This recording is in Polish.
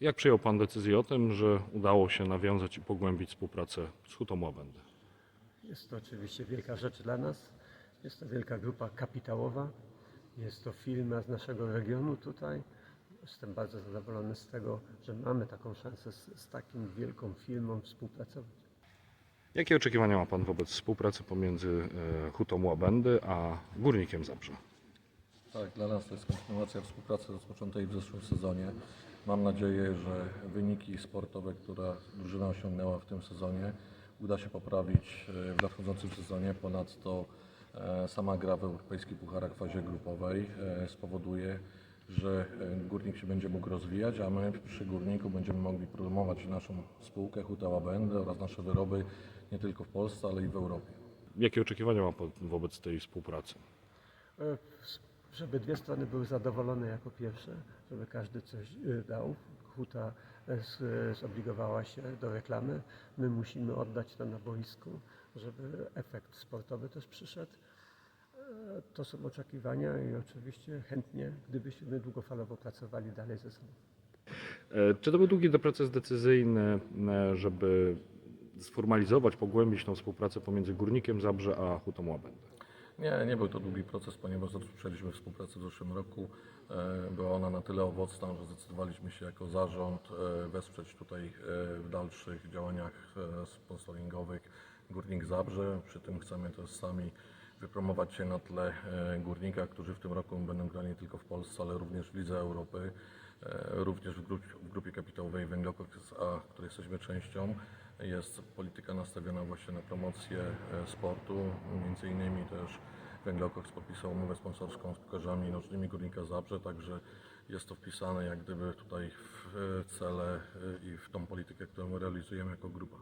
Jak przyjął Pan decyzję o tym, że udało się nawiązać i pogłębić współpracę z Hutą Łabędy? Jest to oczywiście wielka rzecz dla nas. Jest to wielka grupa kapitałowa. Jest to firma z naszego regionu tutaj. Jestem bardzo zadowolony z tego, że mamy taką szansę z, z taką wielką firmą współpracować. Jakie oczekiwania ma Pan wobec współpracy pomiędzy e, Hutą Łabędy a Górnikiem Zabrze? Tak, dla nas to jest kontynuacja współpracy rozpoczętej w zeszłym sezonie. Mam nadzieję, że wyniki sportowe, które drużyna osiągnęła w tym sezonie, uda się poprawić e, w nadchodzącym sezonie. Ponadto e, sama gra w europejskich pucharach w fazie grupowej e, spowoduje, że górnik się będzie mógł rozwijać, a my przy górniku będziemy mogli promować naszą spółkę Huta Łabędy oraz nasze wyroby nie tylko w Polsce, ale i w Europie. Jakie oczekiwania ma Pan wobec tej współpracy? E, Żeby dwie strony były zadowolone jako pierwsze, żeby każdy coś e, dał. Huta e, z- zobligowała się do reklamy. My musimy oddać to na boisku, żeby efekt sportowy też przyszedł. E, To są oczekiwania i oczywiście chętnie, gdybyśmy długofalowo pracowali dalej ze sobą. E, Czy to był długi proces decyzyjny, e, żeby sformalizować, pogłębić tą współpracę pomiędzy Górnikiem Zabrze a Hutą Łabędy? Nie, nie był to długi proces, ponieważ rozpoczęliśmy współpracę w zeszłym roku. E, Była ona na tyle owocna, że zdecydowaliśmy się jako zarząd e, wesprzeć tutaj e, w dalszych działaniach sponsoringowych Górnik Zabrze. Przy tym chcemy też sami wypromować się na tle Górnika, którzy w tym roku będą grali nie tylko w Polsce, ale również w Lidze Europy, również w, grup, w grupie kapitałowej Węglokoks A, której jesteśmy częścią. Jest polityka nastawiona właśnie na promocję e, sportu, między innymi też Węglokoks podpisał umowę sponsorską z piłkarzami nocznymi Górnika Zabrze, także jest to wpisane jak gdyby tutaj w e, cele e, i w tą politykę, którą realizujemy jako grupa.